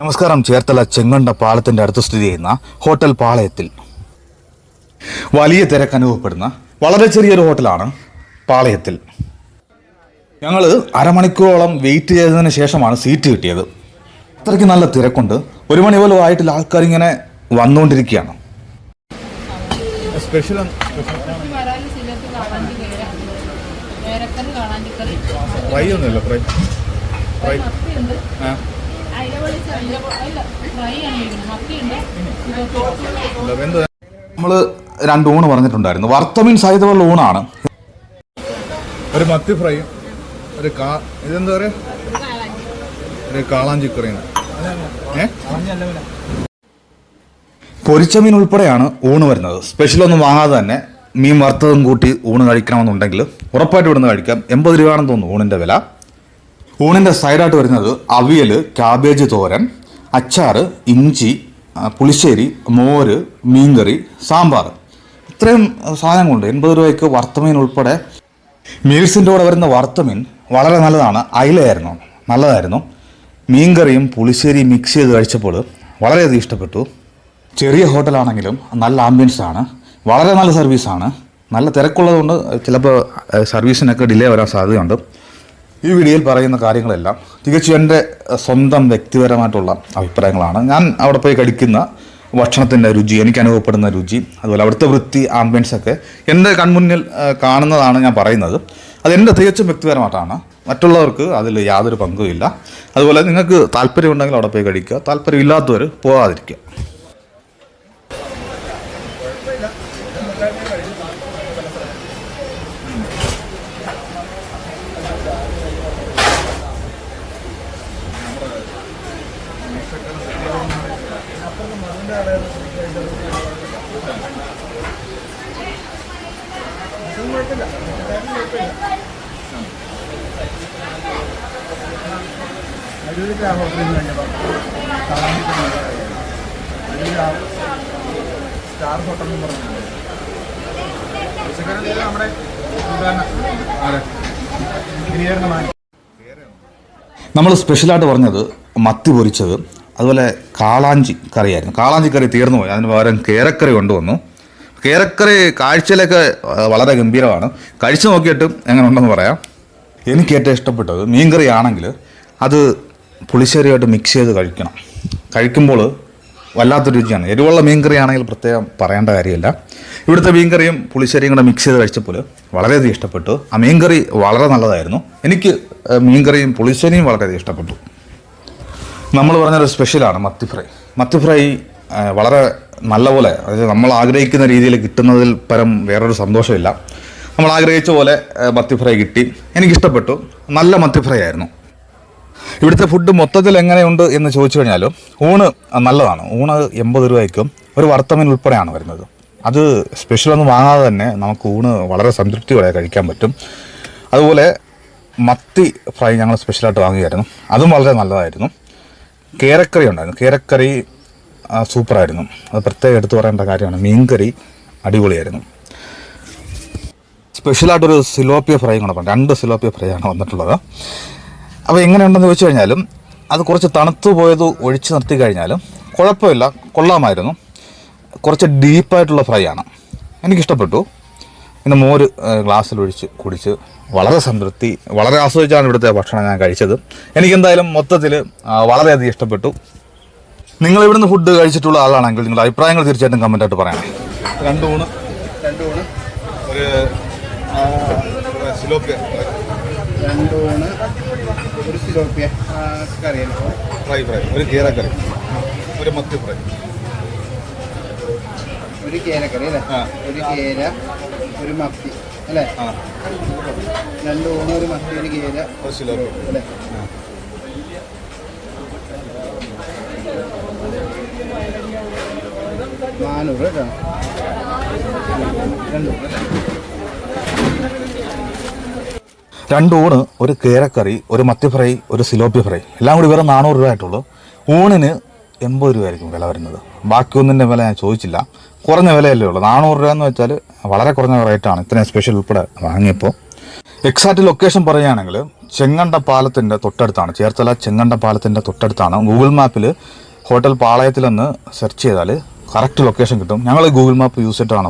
നമസ്കാരം. ചേർത്തല ചെങ്ങണ്ട പാളത്തിന്റെ അടുത്ത് സ്ഥിതി ചെയ്യുന്ന ഹോട്ടൽ പാളയത്തിൽ വലിയ തിരക്ക് അനുഭവപ്പെടുന്ന വളരെ ചെറിയൊരു ഹോട്ടലാണ് പാളയത്തിൽ. ഞങ്ങൾ അരമണിക്കൂറോളം വെയിറ്റ് ചെയ്തതിന് ശേഷമാണ് സീറ്റ് കിട്ടിയത്. അത്രയ്ക്ക് നല്ല തിരക്കുണ്ട്. ഒരു മണി പോലും ആയിട്ടില്ല. ആൾക്കാർ ഇങ്ങനെ വന്നുകൊണ്ടിരിക്കുകയാണ് സ്പെഷ്യൽ ഫ്രൈ ഒന്നുമില്ല ഫ്രൈ ഫ്രൈ മത്തിയുണ്ട് നമ്മൾ രണ്ട് ഊണ് പറഞ്ഞിട്ടുണ്ടായിരുന്നു. വറുത്തമീൻ സഹിതമുള്ള ഊണാണ്. ഒരു മത്തി ഫ്രൈ ഒരു കാ ഇതെന്താ പറയാ? ഒരു കാളാഞ്ചി കറിയാണ്. ഏ? പൊരിച്ച മീൻ ഉൾപ്പെടെയാണ് ഊണ് വരുന്നത്. സ്പെഷ്യൽ ഒന്നും വാങ്ങാതെ തന്നെ മീൻ വറുത്തതും കൂട്ടി ഊണ് കഴിക്കണമെന്നുണ്ടെങ്കിൽ ഉറപ്പായിട്ട് ഇവിടുന്ന് കഴിക്കാം. എൺപത് രൂപയാണെന്ന് തോന്നുന്നു ഊണിന്റെ വില. ഊണിന്റെ സൈഡായിട്ട് വരുന്നത് അവിയൽ കാബേജ് തോരൻ അച്ചാർ ഇഞ്ചി പുളിശ്ശേരി മോര് മീൻകറി സാമ്പാർ. ഇത്രയും സാധനങ്ങളുണ്ട്. എൺപത് രൂപയ്ക്ക് വറുത്തമീൻ ഉൾപ്പെടെ മീൽസിന്റെ കൂടെ വരുന്ന വറുത്തമീൻ വളരെ നല്ലതാണ്. അയിലയായിരുന്നു. നല്ലതായിരുന്നു. മീൻകറിയും പുളിശ്ശേരിയും മിക്സ് ചെയ്ത് കഴിച്ചപ്പോൾ വളരെയധികം ഇഷ്ടപ്പെട്ടു. ചെറിയ ഹോട്ടലാണെങ്കിലും നല്ല ആംബിയൻസ് ആണ്. വളരെ നല്ല സർവീസാണ് നല്ല തിരക്കുള്ളതുകൊണ്ട് ചിലപ്പോൾ സർവീസിനൊക്കെ ഡിലേ വരാൻ സാധ്യതയുണ്ട്. ഈ വീഡിയോയിൽ പറയുന്ന കാര്യങ്ങളെല്ലാം തികച്ചും എന്റെ സ്വന്തം വ്യക്തിപരമായിട്ടുള്ള അഭിപ്രായങ്ങളാണ്. ഞാൻ അവിടെ പോയി കഴിക്കുന്ന ഭക്ഷണത്തിന്റെ രുചി എനിക്ക് അനുഭവപ്പെടുന്ന രുചി അതുപോലെ അവിടുത്തെ വൃത്തി ആംബിയൻസൊക്കെ എന്റെ കൺമുന്നിൽ കാണുന്നതാണ് ഞാൻ പറയുന്നത്. അതെന്റെ തികച്ചും വ്യക്തിപരമായിട്ടാണ്. മറ്റുള്ളവർക്ക് അതിൽ യാതൊരു പങ്കുമില്ല. അതുപോലെ നിങ്ങൾക്ക് താല്പര്യമുണ്ടെങ്കിൽ അവിടെ പോയി കഴിക്കുക. താല്പര്യമില്ലാത്തവർ പോകാതിരിക്കുക നമ്മൾ സ്പെഷ്യലായിട്ട് പറഞ്ഞത് മത്തി പൊരിച്ചത് അതുപോലെ കാളാഞ്ചി കറിയായിരുന്നു. കാളാഞ്ചി കറി തീർന്നു പോയി. അതിന് പകരം കേരക്കറി കൊണ്ടുവന്നു. കേരക്കറി കാഴ്ചയിലൊക്കെ വളരെ ഗംഭീരമാണ്. കഴിച്ചു നോക്കിയിട്ട് എങ്ങനെ ഉണ്ടെന്ന് പറയാം. എനിക്ക് ഏറ്റവും ഇഷ്ടപ്പെട്ടത് മീൻകറി ആണെങ്കിൽ അത് പുളിശ്ശേരിയായിട്ട് മിക്സ് ചെയ്ത് കഴിക്കണം. കഴിക്കുമ്പോൾ വല്ലാത്ത രുചിയാണ്. എരിവുള്ള മീൻകറി ആണെങ്കിൽ പ്രത്യേകം പറയേണ്ട കാര്യമില്ല. ഇവിടുത്തെ മീൻകറിയും പുളിശ്ശേരിയും കൂടെ മിക്സ് ചെയ്ത് കഴിച്ചപ്പോൾ വളരെയധികം ഇഷ്ടപ്പെട്ടു. ആ മീൻകറി വളരെ നല്ലതായിരുന്നു. എനിക്ക് മീൻകറിയും പുളിശ്ശേരിയും വളരെയധികം ഇഷ്ടപ്പെട്ടു. നമ്മൾ പറഞ്ഞൊരു സ്പെഷ്യലാണ് മത്തി ഫ്രൈ. മത്തി ഫ്രൈ വളരെ നല്ലപോലെ അതായത് നമ്മൾ ആഗ്രഹിക്കുന്ന രീതിയിൽ കിട്ടുന്നതിൽ പരം വേറൊരു സന്തോഷമില്ല. നമ്മൾ ആഗ്രഹിച്ച പോലെ മത്തി ഫ്രൈ കിട്ടി. എനിക്കിഷ്ടപ്പെട്ടു. നല്ല മത്തി ഫ്രൈ ആയിരുന്നു. ഇവിടുത്തെ ഫുഡ് മൊത്തത്തിൽ എങ്ങനെയുണ്ട് എന്ന് ചോദിച്ചു കഴിഞ്ഞാൽ ഊണ് നല്ലതാണ്. ഊണ് എൺപത് രൂപയ്ക്കും ഒരു വറുത്തമീൻ ഉൾപ്പെടെയാണ് വരുന്നത്. അത് സ്പെഷ്യലൊന്നും വാങ്ങാതെ തന്നെ നമുക്ക് ഊണ് വളരെ സംതൃപ്തിയോടെ കഴിക്കാൻ പറ്റും. അതുപോലെ മത്തി ഫ്രൈ ഞങ്ങൾ സ്പെഷ്യലായിട്ട് വാങ്ങിയായിരുന്നു അതും വളരെ നല്ലതായിരുന്നു. കേരക്കറി ഉണ്ടായിരുന്നു. കേരക്കറി സൂപ്പറായിരുന്നു. അത് പ്രത്യേകം എടുത്തു പറയേണ്ട കാര്യമാണ്. മീൻകറി അടിപൊളിയായിരുന്നു. സ്പെഷ്യലായിട്ടൊരു സിലോപ്പിയ ഫ്രൈ കൂടെ രണ്ട് സിലോപ്പിയ ഫ്രൈ ആണ് വന്നിട്ടുള്ളത്. അപ്പോൾ എങ്ങനെയുണ്ടെന്ന് ചോദിച്ചു കഴിഞ്ഞാലും അത് കുറച്ച് തണുത്തു പോയത് ഒഴിച്ച് നിർത്തി കഴിഞ്ഞാലും കുഴപ്പമില്ല. കൊള്ളാമായിരുന്നു. കുറച്ച് ഡീപ്പായിട്ടുള്ള ഫ്രൈ ആണ് എനിക്കിഷ്ടപ്പെട്ടു. പിന്നെ മോര് ഗ്ലാസ്സിലൊഴിച്ച് കുടിച്ച് വളരെ സംതൃപ്തി വളരെ ആസ്വദിച്ചാണ് ഇവിടുത്തെ ഭക്ഷണം ഞാൻ കഴിച്ചത്. എനിക്കെന്തായാലും മൊത്തത്തിൽ വളരെയധികം ഇഷ്ടപ്പെട്ടു. നിങ്ങൾ ഇവിടുന്ന് ഫുഡ് കഴിച്ചിട്ടുള്ള ആളാണെങ്കിൽ നിങ്ങളുടെ അഭിപ്രായങ്ങൾ തീർച്ചയായിട്ടും കമന്റ് ആയിട്ട് പറയണം രണ്ട് ഊണ് രണ്ട് ഊണ് ഒരു സിലോപ്പിയ. രണ്ട് ഊണ് ഒരു സിലോപ്പിയ കറി ഫ്രൈ ഫ്രൈ ഒരു കേരക്കറി ഒരു മത്തി ഫ്രൈ ഒരു കേരക്കറി അല്ലേ. ഒരു കേര ഒരു മത്തി അല്ലേ? രണ്ട് ഊണ് ഒരു മത്തി ഒരു കേര ഒരു സിലോപ്പിയ. അല്ലേ? നാനൂറ് രണ്ട് ഊണ് ഒരു കേരക്കറി ഒരു മത്തി ഫ്രൈ ഒരു സിലോപ്പി ഫ്രൈ. എല്ലാം കൂടി വെറും നാനൂറ് രൂപ ആയിട്ടുള്ളൂ. ഊണിന് എൺപത് രൂപയായിരിക്കും വില വരുന്നത്. ബാക്കിയൊന്നിന്റെ വില ഞാൻ ചോദിച്ചില്ല. കുറഞ്ഞ വിലയല്ലേ ഉള്ളൂ. നാനൂറ് രൂപ എന്ന് വെച്ചാൽ വളരെ കുറഞ്ഞ റേറ്റാണ് ഇത്രയും സ്പെഷ്യൽ ഉൾപ്പെടെ വാങ്ങിയപ്പോൾ എക്സാക്റ്റ് ലൊക്കേഷൻ പറയുകയാണെങ്കിൽ ചെങ്ങണ്ട പാലത്തിന്റെ തൊട്ടടുത്താണ്. ചേർത്തല ചെങ്ങണ്ട പാലത്തിന്റെ തൊട്ടടുത്താണ് ഗൂഗിൾ മാപ്പിൽ ഹോട്ടൽ പാളയത്തിലെന്ന് സെർച്ച് ചെയ്താൽ കറക്റ്റ് ലൊക്കേഷൻ കിട്ടും. ഞങ്ങൾ ഗൂഗിൾ മാപ്പ് യൂസ് ചെയ്തിട്ടാണ്